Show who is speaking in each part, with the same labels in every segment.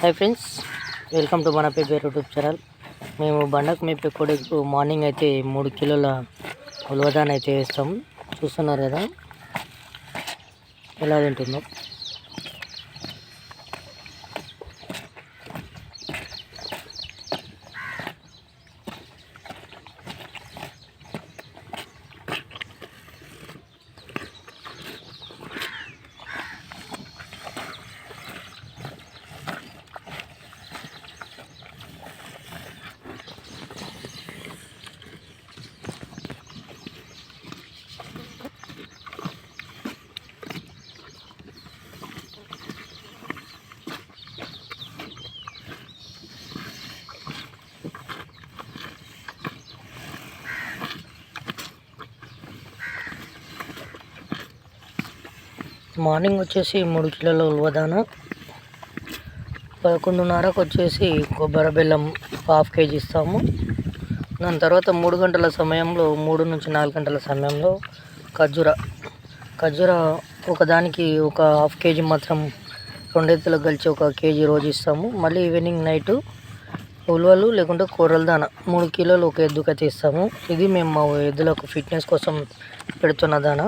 Speaker 1: Hi friends welcome to మన paper YouTube channel మేము బండకు మీ కొడుకు మార్నింగ్ అయితే మూడు కిలోల ఉలవదాన్ని అయితే వేస్తాం. చూస్తున్నారు కదా? ఎలా తింటుందో మార్నింగ్ వచ్చేసి మూడు కిలోల ఉలవదాన. పదకొండున్నరకు వచ్చేసి కొబ్బరి బెల్లం హాఫ్ కేజీ ఇస్తాము. దాని తర్వాత మూడు గంటల సమయంలో మూడు నుంచి నాలుగు గంటల సమయంలో ఖర్జూర. ఖర్జూర ఒకదానికి ఒక హాఫ్ కేజీ మాత్రం రెండెత్తులకు కలిసి ఒక కేజీ రోజు ఇస్తాము. మళ్ళీ ఈవినింగ్ నైటు ఉలవలు లేకుంటే కూరల దాన. మూడు కిలోలు ఒక ఎద్దుకైతే ఇస్తాము. ఇది మేము మా ఎద్దులకు ఫిట్నెస్ కోసం పెడుతున్న దాన.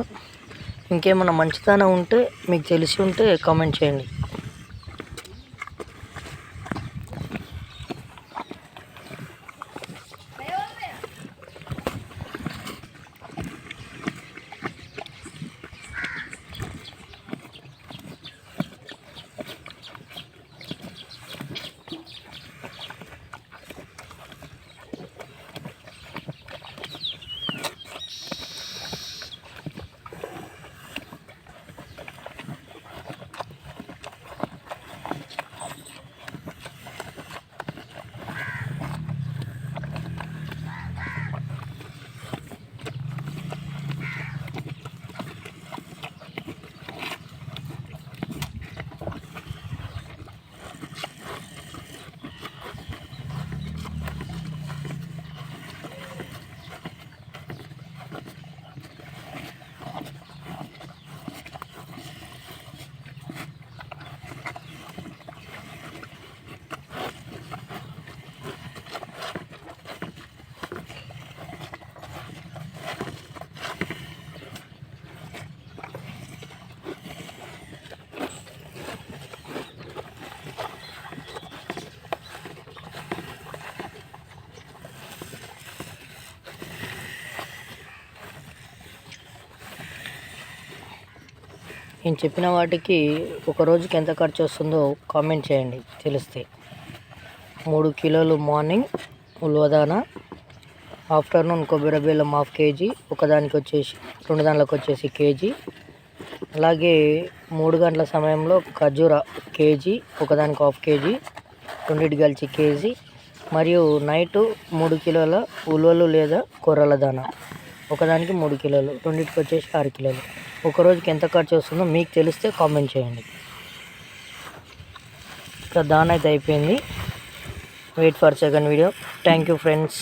Speaker 1: ఇంకేమైనా మంచితనం ఉంటే మీకు తెలిసి ఉంటే కామెంట్ చేయండి. నేను చెప్పిన వాటికి ఒక రోజుకి ఎంత ఖర్చు వస్తుందో కామెంట్ చేయండి తెలిస్తే. మూడు కిలోలు మార్నింగ్ ఉల్వదాన ఆఫ్టర్నూన్ కొబ్బరి బెల్లం హాఫ్ కేజీ ఒకదానికి వచ్చేసి రెండు దాంట్లోకి వచ్చేసి కేజీ. అలాగే మూడు గంటల సమయంలో ఖర్జూర కేజీ ఒకదానికి హాఫ్ కేజీ రెండింటి కలిసి కేజీ. మరియు నైటు మూడు కిలోల ఉలవలు లేదా కొర్రల దాన ఒకదానికి మూడు కిలోలు రెండింటికి వచ్చేసి ఆరు కిలోలు. ఒక రోజుకి ఎంత ఖర్చు వస్తుందో మీకు తెలిస్తే కామెంట్ చేయండి. ఇక దాని అయితే అయిపోయింది. Wait for second video thank you friends